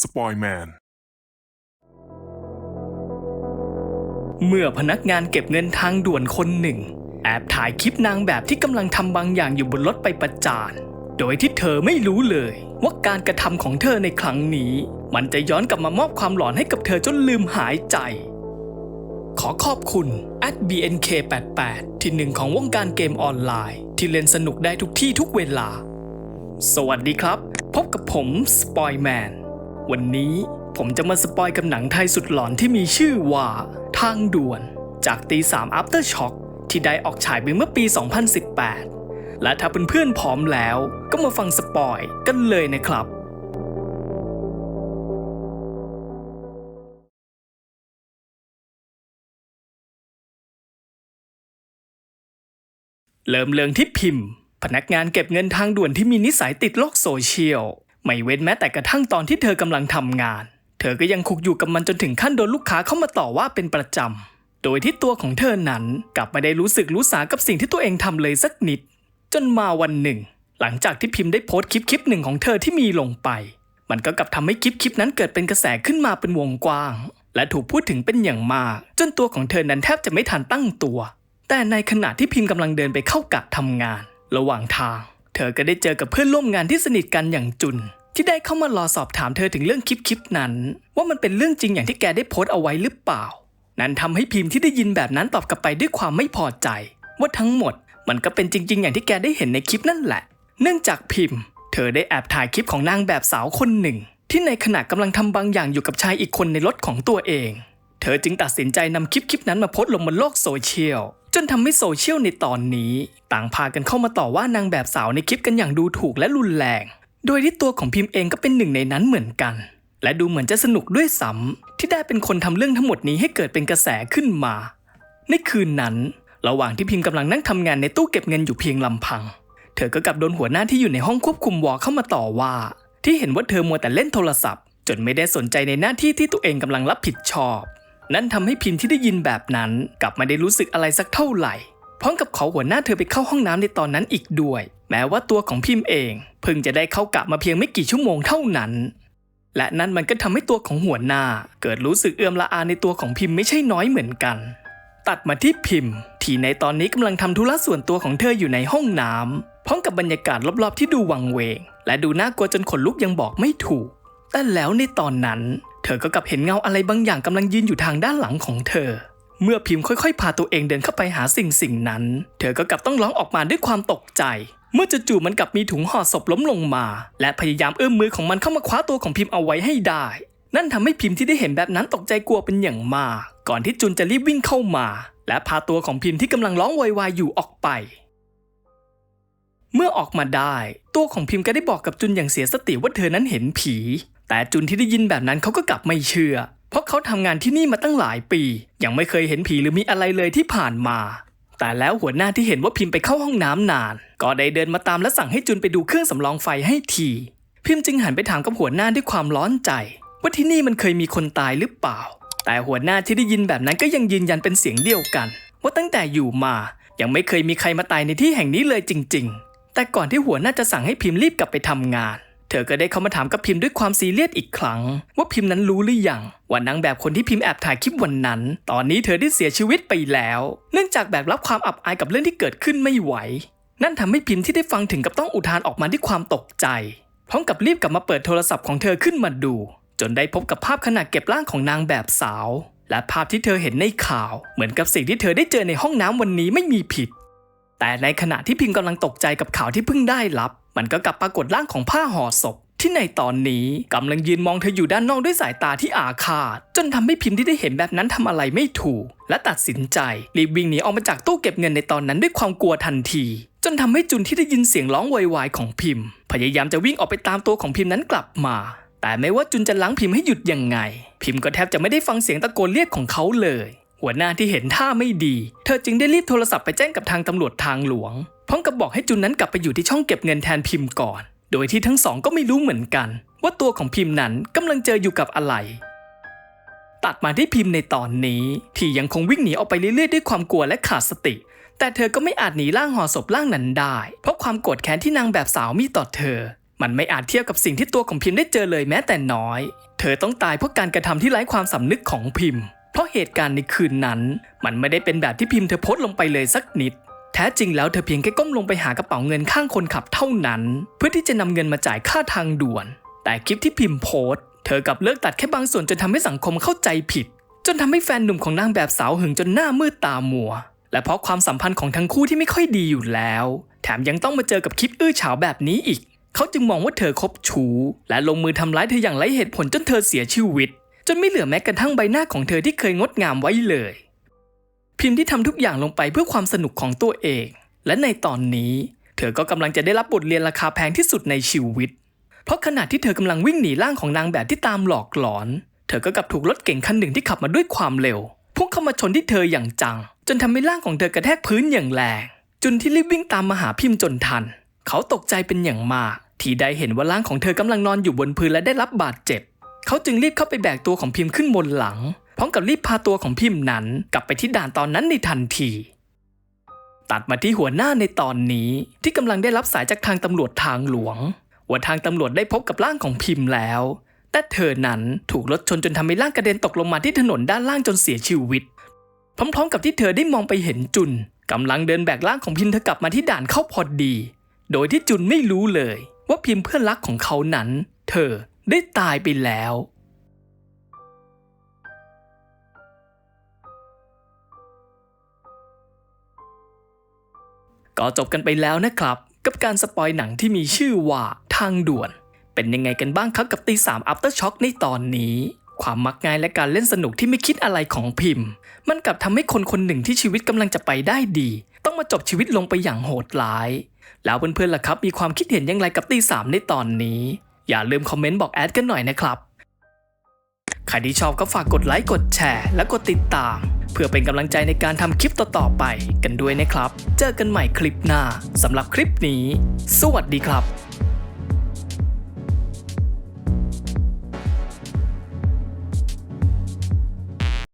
สปอยแมน เมื่อพนักงานเก็บเงินทางด่วนคนหนึ่ง แอบถ่ายคลิปนางแบบที่กำลังทำบางอย่างอยู่บนรถไปประจาน โดยที่เธอไม่รู้เลย ว่าการกระทำของเธอในครั้งนี้ มันจะย้อนกลับมามอบความหลอนให้กับเธอจนลืมหายใจ ขอขอบคุณ @bnk88 ที่หนึ่งของวงการเกมออนไลน์ ที่เล่นสนุกได้ทุกที่ทุกเวลา สวัสดีครับ พบกับผม สปอยแมน วันนี้ผมจะมาสปอยกับหนังไทยสุดหลอนที่มีชื่อว่า ทางด่วน จากตี3 After Shock ที่ได้ออกฉายไปเมื่อปี 2018 และถ้าเพื่อนๆพร้อมแล้วก็มาฟังสปอยกันเลยนะครับ เริ่มเรื่องที่พิมพ์ พนักงานเก็บเงินทางด่วนที่มีนิสัยติดโลกโซเชียล ไม่เว้นแม้แต่กระทั่งตอนที่เธอกำลังทำงาน เธอก็ยังคุกอยู่กับมันจนถึงขั้นโดนลูกค้าเข้ามาต่อว่าเป็นประจำ โดยที่ตัวของเธอนั้นกลับไม่ได้รู้สึกรู้สากับสิ่งที่ตัวเองทำเลยสักนิด จนมาวันหนึ่ง หลังจากที่พิมพ์ได้โพสต์คลิปคลิปหนึ่งของเธอที่มีลงไป มันก็กลับทำให้คลิปคลิปนั้นเกิดเป็นกระแสขึ้นมาเป็นวงกว้าง และถูกพูดถึงเป็นอย่างมาก จนตัวของเธอนั้นแทบจะไม่ทันตั้งตัว แต่ในขณะที่พิมพ์กำลังเดินไปเข้ากะทำงาน ระหว่างทาง เธอก็ได้เจอกับเพื่อนร่วมงานที่สนิทกันอย่างจุน ที่ได้เข้ามารอสอบถามเธอถึงเรื่องคลิปคลิปนั้น ว่ามันเป็นเรื่องจริงอย่างที่แกได้โพสต์เอาไว้หรือเปล่า นั้นทำให้พิมพ์ที่ได้ยินแบบนั้นตอบกลับไปด้วยความไม่พอใจ ว่าทั้งหมดมันก็เป็นจริง ๆ อย่างที่แกได้เห็นในคลิปนั่นแหละ เนื่องจากพิมพ์ เธอได้แอบถ่ายคลิปของนางแบบสาวคนหนึ่ง ที่ในขณะกำลังทำบางอย่างอยู่กับชายอีกคนในรถของตัวเอง เธอจึงตัดสินใจนำคลิปคลิปนั้นมาโพสต์ลงบนโลกโซเชียลจนทำให้โซเชียลในตอนนี้ ต่างพากันเข้ามาต่อว่านางแบบสาวในคลิปกันอย่างดูถูกและรุนแรง โดยที่ตัวของพิมพ์เองก็เป็นหนึ่งในนั้นเหมือนกัน และดูเหมือนจะสนุกด้วยซ้ำที่ได้เป็นคนทำเรื่องทั้งหมดนี้ให้เกิดเป็นกระแสขึ้นมา ในคืนนั้น ระหว่างที่พิมพ์กำลังนั่งทำงานในตู้เก็บเงินอยู่เพียงลำพัง เธอก็กลับโดนหัวหน้าที่อยู่ในห้องควบคุมวอเข้ามาต่อว่า ที่เห็นว่าเธอมัวแต่เล่นโทรศัพท์ จนไม่ได้สนใจในหน้าที่ที่ตัวเองกำลังรับผิดชอบ นั่นทำให้พิมพ์ที่ได้ยินแบบนั้น กลับไม่ได้รู้สึกอะไรสักเท่าไหร่พร้อมกับขอหัวหน้าเธอไปเข้าห้องน้ำในตอนนั้นอีกด้วย แม้ว่าตัวของพิมพ์เองเพิ่งจะได้เข้ากะมาเพียงไม่กี่ชั่วโมงเท่านั้น และนั่นมันก็ทำให้ตัวของหัวหน้า เกิดรู้สึกเอื้อมละอาในตัวของพิมพ์ไม่ใช่น้อยเหมือนกัน ตัดมาที่พิมพ์ ที่ในตอนนี้กำลังทำธุระส่วนตัวของเธออยู่ในห้องน้ำพร้อมกับบรรยากาศรอบๆที่ดูวังเวง และดูน่ากลัวจนขนลุกยังบอกไม่ถูก แต่แล้วในตอนนั้น เธอก็กลับเห็นเงาอะไรบางอย่างกำลังยืนอยู่ทางด้านหลังของเธอเมื่อพิมพ์ค่อยๆ พาตัวเองเดินเข้าไปหาสิ่งสิ่งนั้น เธอก็กลับต้องร้องออกมาด้วยความตกใจ เมื่อจู่ๆมันกลับมีถุงห่อศพล้มลงมา และพยายามเอื้อมมือของมันเข้ามาคว้าตัวของพิมพ์เอาไว้ให้ได้ นั่นทำให้พิมพ์ที่ได้เห็นแบบนั้นตกใจกลัวเป็นอย่างมาก ก่อนที่จุนจะรีบวิ่งเข้ามา และพาตัวของพิมพ์ที่กำลังร้องโวยวายอยู่ออกไปเมื่อออกมาได้ ตัวของพิมพ์ก็ได้บอกกับจุนอย่างเสียสติว่าเธอนั้นเห็นผี แต่จุนที่ได้ยินแบบนั้นเขาก็กลับไม่เชื่อ เพราะเขาทำงานที่นี่มาตั้งหลายปี ยังไม่เคยเห็นผีหรือมีอะไรเลยที่ผ่านมา แต่แล้วหัวหน้าที่เห็นว่าพิมพ์ไปเข้าห้องน้ำนาน ก็ได้เดินมาตามและสั่งให้จุนไปดูเครื่องสำรองไฟให้ที พิมพ์จึงหันไปถามกับหัวหน้าด้วยความร้อนใจ ว่าที่นี่มันเคยมีคนตายหรือเปล่า แต่หัวหน้าที่ได้ยินแบบนั้นก็ยังยืนยันเป็นเสียงเดียวกัน ว่าตั้งแต่อยู่มายังไม่เคยมีใครมาตายในที่แห่งนี้เลยจริง ๆ แต่ก่อนที่หัวหน้าจะสั่งให้พิมพ์รีบกลับไปทำงาน เธอก็ได้เข้ามาถามกับพิมพ์ด้วยความซีเรียสอีกครั้ง ว่าพิมพ์นั้นรู้หรือยังว่านางแบบคนที่พิมพ์แอบถ่ายคลิปวันนั้น ตอนนี้เธอได้เสียชีวิตไปแล้ว เนื่องจากแบกรับความอับอายกับเรื่องที่เกิดขึ้นไม่ไหว นั่นทำให้พิมพ์ที่ได้ฟังถึงกับต้องอุทานออกมาด้วยความตกใจ พร้อมกับรีบกลับมาเปิดโทรศัพท์ของเธอขึ้นมาดู จนได้พบกับภาพขณะเก็บร่างของนางแบบสาว และภาพที่เธอเห็นในข่าว เหมือนกับสิ่งที่เธอได้เจอในห้องน้ำวันนี้ไม่มีผิด แต่ในขณะที่พิมพ์กำลังตกใจกับข่าวที่เพิ่งได้รับ มันก็กลับปรากฏร่างของผ้าห่อศพที่ในตอนนี้กำลังยืนมองเธออยู่ด้านนอกด้วยสายตาที่อาฆาต จนทำให้พิมพ์ที่ได้เห็นแบบนั้นทำอะไรไม่ถูก และตัดสินใจ รีบวิ่งหนีออกมาจากตู้เก็บเงินในตอนนั้นด้วยความกลัวทันที จนทำให้จุนที่ได้ยินเสียงร้องวยวายของพิมพ์ พยายามจะวิ่งออกไปตามตัวของพิมพ์นั้นกลับมา แต่ไม่ว่าจุนจะล้างพิมพ์ให้หยุดยังไง พิมพ์ก็แทบจะไม่ได้ฟังเสียงตะโกนเรียกของเขาเลย หัวหน้าที่เห็นท่าไม่ดี เธอจึงได้รีบโทรศัพท์ไปแจ้งกับทางตำรวจทางหลวง พร้อมกับบอกให้จุนนั้นกลับไปอยู่ที่ช่องเก็บเงินแทนพิมพ์ก่อน โดยที่ทั้งสองก็ไม่รู้เหมือนกัน ว่าตัวของพิมพ์นั้นกำลังเจออยู่กับอะไร ตัดมาที่พิมพ์ในตอนนี้ ที่ยังคงวิ่งหนีออกไปเรื่อยๆด้วยความกลัวและขาดสติ แต่เธอก็ไม่อาจหนีร่างห่อศพร่างนั้นได้ เพราะความโกรธแค้นที่นางแบบสาวมีต่อเธอ มันไม่อาจเทียบกับสิ่งที่ตัวของพิมพ์ได้เจอเลยแม้แต่น้อย เธอต้องตายเพราะการกระทำที่ไร้ความสำนึกของพิมพ์ เพราะเหตุการณ์ในคืนนั้น มันไม่ได้เป็นแบบที่พิมพ์เธอโพสต์ลงไปเลยสักนิด แท้จริงแล้วเธอเพียงแค่ก้มลงไปหากระเป๋าเงินข้างคนขับเท่านั้น เพื่อที่จะนำเงินมาจ่ายค่าทางด่วน แต่คลิปที่พิมพ์โพสต์เธอกลับเลิกตัดแค่บางส่วนจนทำให้สังคมเข้าใจผิด จนทำให้แฟนหนุ่มของนางแบบสาวหึงจนหน้ามืดตามัว และเพราะความสัมพันธ์ของทั้งคู่ที่ไม่ค่อยดีอยู่แล้ว แถมยังต้องมาเจอกับคลิปอื้อฉาวแบบนี้อีก เขาจึงมองว่าเธอคบชู้ และลงมือทำร้ายเธออย่างไร้เหตุผลจนเธอเสียชีวิต จนไม่เหลือแม้กระทั่งใบหน้าของเธอที่เคยงดงามไว้เลย พิมพ์ที่ทำทุกอย่างลงไปเพื่อความสนุกของตัวเอง และในตอนนี้ เธอก็กำลังจะได้รับบทเรียนราคาแพงที่สุดในชีวิต เพราะขณะที่เธอกำลังวิ่งหนีร่างของนางแบบที่ตามหลอกหลอน เธอก็กลับถูกรถเก่งคันหนึ่งที่ขับมาด้วยความเร็ว พุ่งเข้ามาชนที่เธออย่างจัง จนทำให้ร่างของเธอกระแทกพื้นอย่างแรงจุนที่รีบวิ่งตามมาหาพิมพ์จนทัน เขาตกใจเป็นอย่างมาก ที่ได้เห็นว่าร่างของเธอกำลังนอนอยู่บนพื้นและได้รับบาดเจ็บ เขาจึงรีบเข้าไปแบกตัวของพิมพ์ขึ้นบนหลัง พร้อมกับรีบพาตัวของพิมพ์นั้นกลับไปที่ด่านตอนนั้นในทันที ตัดมาที่หัวหน้าในตอนนี้ที่กำลังได้รับสายจากทางตำรวจทางหลวง ว่าทางตำรวจได้พบกับร่างของพิมพ์แล้ว แต่เธอนั้นถูกรถชนจนทำให้ร่างกระเด็นตกลงมาที่ถนนด้านล่างจนเสียชีวิต พร้อมๆ กับที่เธอได้มองไปเห็นจุนกำลังเดินแบกร่างของพิมพ์เธอกลับมาที่ด่านเข้าพอดี โดยที่จุนไม่รู้เลย ว่าพิมพ์เพื่อนรักของเขานั้น เธอได้ตายไปแล้ว ก็จบกันไปแล้วนะครับ กับการสปอยหนังที่มีชื่อว่าทางด่วน เป็นยังไงกันบ้างครับกับตีสาม After Shock ในตอนนี้ ความมักง่ายและการเล่นสนุกที่ไม่คิดอะไรของพิมพ์ มันกลับทำให้คนคนหนึ่งที่ชีวิตกำลังจะไปได้ดี ต้องมาจบชีวิตลงไปอย่างโหดร้าย แล้วเพื่อนๆล่ะครับมีความคิดเห็นอย่างไรกับตีสามในตอนนี้ อย่าลืมคอมเมนต์บอกแอดกันหน่อยนะครับ ใครที่ชอบก็ฝากกดไลค์กดแชร์ และกดติดตาม เพื่อเป็นกำลังใจในการทำคลิปต่อๆไปกันด้วยนะครับ เจอกันใหม่คลิปหน้าสำหรับคลิปนี้ สวัสดีครับ